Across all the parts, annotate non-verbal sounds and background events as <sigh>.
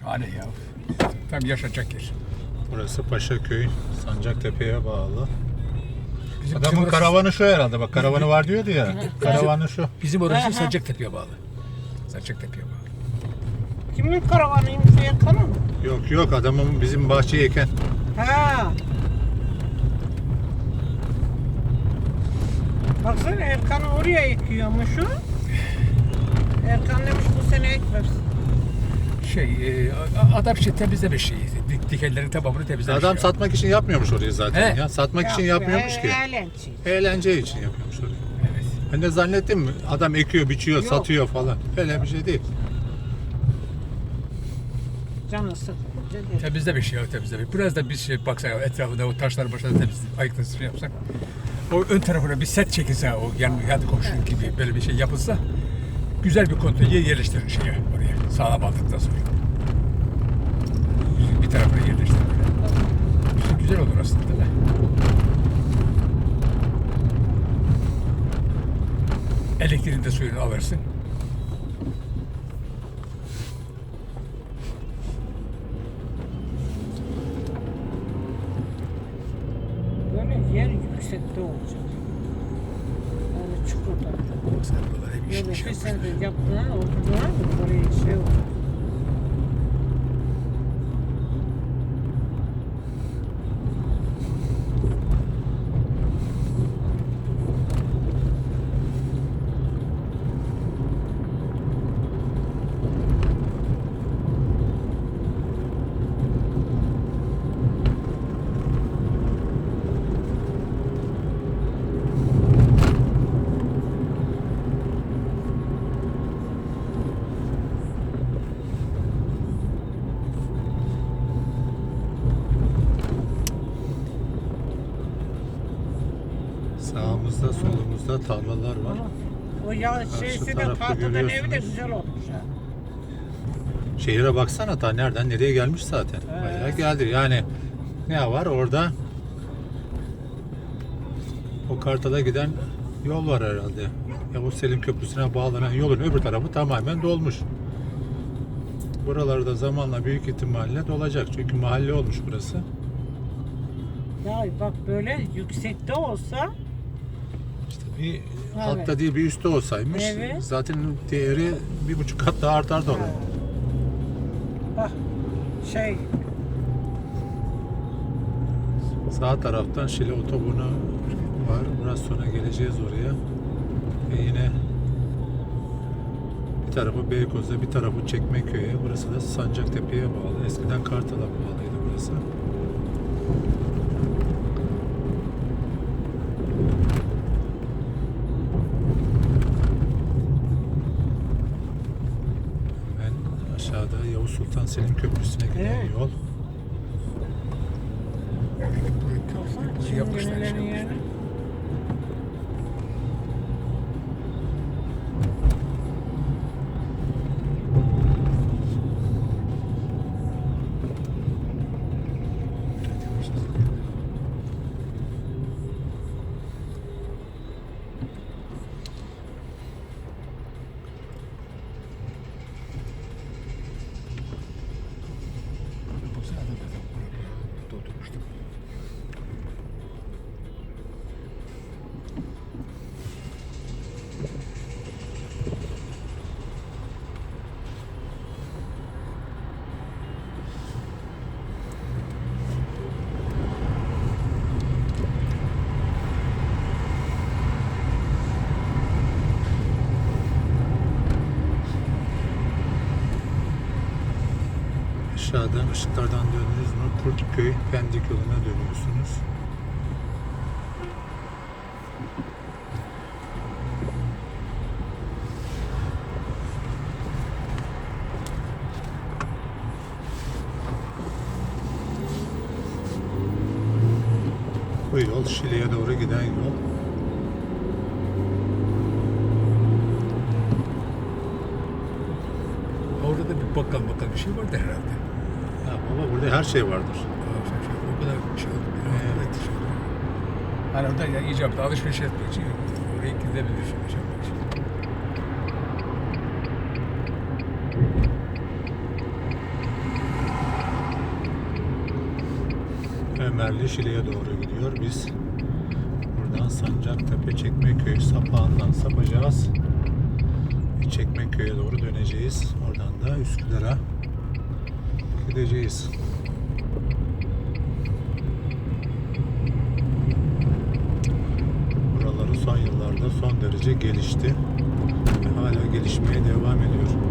Şahane ya. Tam yaşayacak yer. Burası Paşaköy, Sancaktepe'ye bağlı. Bizim, Adamın bizim orası, karavanı şu herhalde. Bak karavanı var diyordu ya. Karavanı şu. bizim orası. Sancaktepe'ye bağlı. Sancaktepe'ye bağlı. Kimin karavanıymış Erkan'ın mı? Yok yok adamın bizim bahçeye eken. Ha. Baksana Erkan oraya ekiyormuş o. Erkan demiş bu sene ekmezsin. Şey, e, adam şey temizlemiş şeyi. Dik, dikenlerin tamamını temizlemiş. Adam ya. satmak için yapmıyormuş orayı zaten He. ya. Satmak için Ya, yapmıyormuş e- ki. Eğlence. Eğlence için yapıyormuş orayı. Evet. Ben de zannettim adam ekiyor, biçiyor, Yok. satıyor falan. Öyle bir şey değil. Canı sıkılınca gelir. Temizlemiş ya temizlemiş. Biraz da biz şey baksak etrafında o taşlar başına temizleyip ayıklasını yapsak. O ön tarafına bir set çekilse o yan, yan komşu gibi böyle bir şey yapılsa güzel bir konteyner yerleştirir şeye oraya. Sağlam aldıktan sonra. Bir- tarafına. İşte güzel olur aslında mi? Elektriğini de suyunu alırsın. Böyle yer yüksekte olacak. Çukurda. Sen buralar hep iş, iş bir sene yaptılar, oturdular mı? Oraya şey oldu. Solumuzda tarlalar var. O yağ şeysi de tarafta tahtadan evi de görüyorsunuz. güzel olmuş ha. Şehire baksana ta nereden nereye gelmiş zaten. Bayağı Evet. geldi. Yani ne var orada? O Kartal'a giden yol var herhalde. Yavuz Selim Köprüsü'ne bağlanan yolun öbür tarafı tamamen dolmuş. Buralarda zamanla büyük ihtimalle dolacak. Çünkü mahalle olmuş burası. Ya bak böyle yüksekte olsa Bir altta değil bir üstte olsaymış Evet. zaten değeri bir buçuk kat daha artardı onun. bak şey Sağ taraftan Şile otobunu var. Biraz sonra geleceğiz oraya. Ve yine bir tarafı Beykoz'a, bir tarafı Çekmeköy'e. Burası da Sancaktepe'ye bağlı. Eskiden Kartal'a bağlıydı burası. Hemen aşağıda Yavuz Sultan Selim Köprüsü'ne giden Evet. yol. Yapmışlar, yapmışlar. Aşağıdan ışıklardan döndünüz mü Kurtköy Pendik yoluna dönüyorsunuz. Bu yol Şile'ye doğru giden yol. Orada da bir bakkal bakkal bir şey vardı herhalde. Ha, baba burada her şey vardır. O kadar şey oldu. Evet. Şey hani orada yani icabda alışveriş etmek için oraya gidebilirsin. Şey için. Ömerli Şile'ye doğru gidiyor. Biz buradan Sancaktepe Çekmeköy sapağından sapacağız. Çekmeköy'e doğru döneceğiz. Oradan da Üsküdar'a gideceğiz. Buraları son yıllarda son derece gelişti. Ve hala gelişmeye devam ediyor.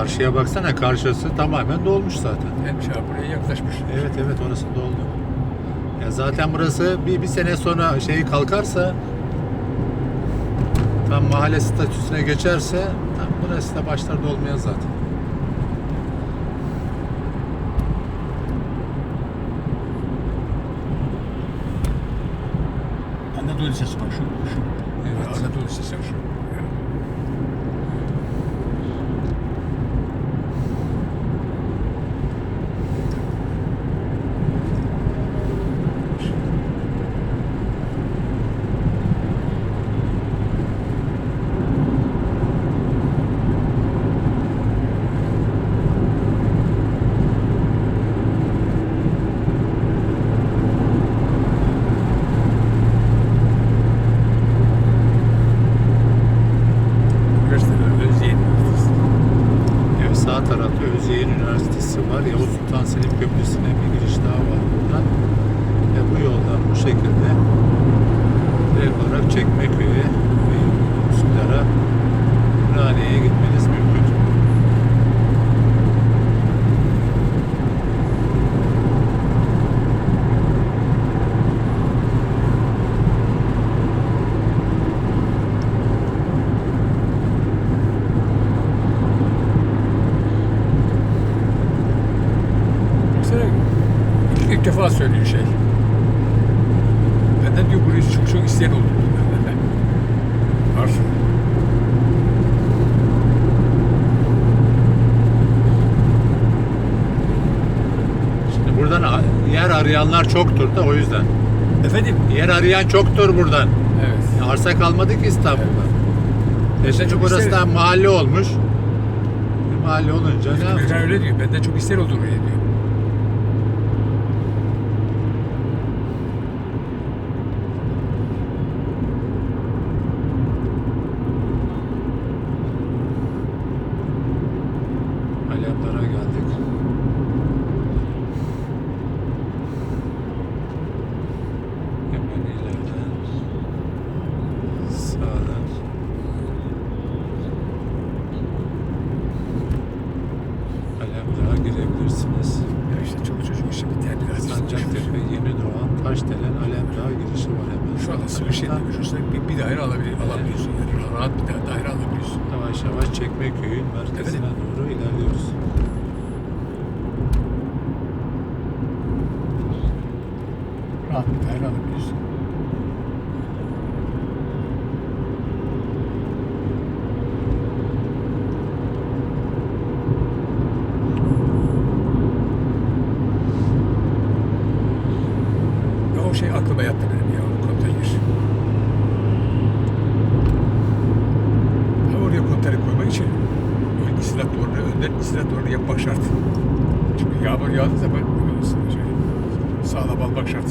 Karşıya baksana karşısı tamamen dolmuş zaten. Şey buraya yaklaşmış. Evet evet orası doldu. Ya zaten burası bir, bir sene sonra şeyi kalkarsa tam mahalle statüsüne geçerse tam burası da başlar dolmaya zaten. Anadolu Lisesi bak şu. şu. Evet. Anadolu Lisesi şu. Üniversiteler Özyeğin Üniversitesi. Evet, tarafta Özyeğin Üniversitesi var. Yavuz Sultan Selim Köprüsü'ne bir giriş daha var buradan. Ve bu yoldan bu şekilde direkt olarak Çekmeköy'e ve Üsküdar'a Ümraniye'ye gitmeniz mümkün. Söylüyor şey. Benden diyor burayı çok çok isteyen oldu. <laughs> Var. Şimdi buradan yer arayanlar çoktur da o yüzden. Efendim? Yer arayan çoktur buradan. Evet. Arsa kalmadı ki İstanbul'da. E şimdi çok burası da mahalle olmuş. E mahalle olunca ne yapacak? öyle diyor. Benden çok isteyen oldu buraya diyor. Çekmeköy'ün merkezine Evet. doğru ilerliyoruz. Rahat alabiliyorsun. Ya o şey aklıma yattı benim ya, o konteyner. Ha oraya konteyner koymak için o istirahat duvarını önden istirahat duvarını yapmak şart. Şey, sağlam almak şart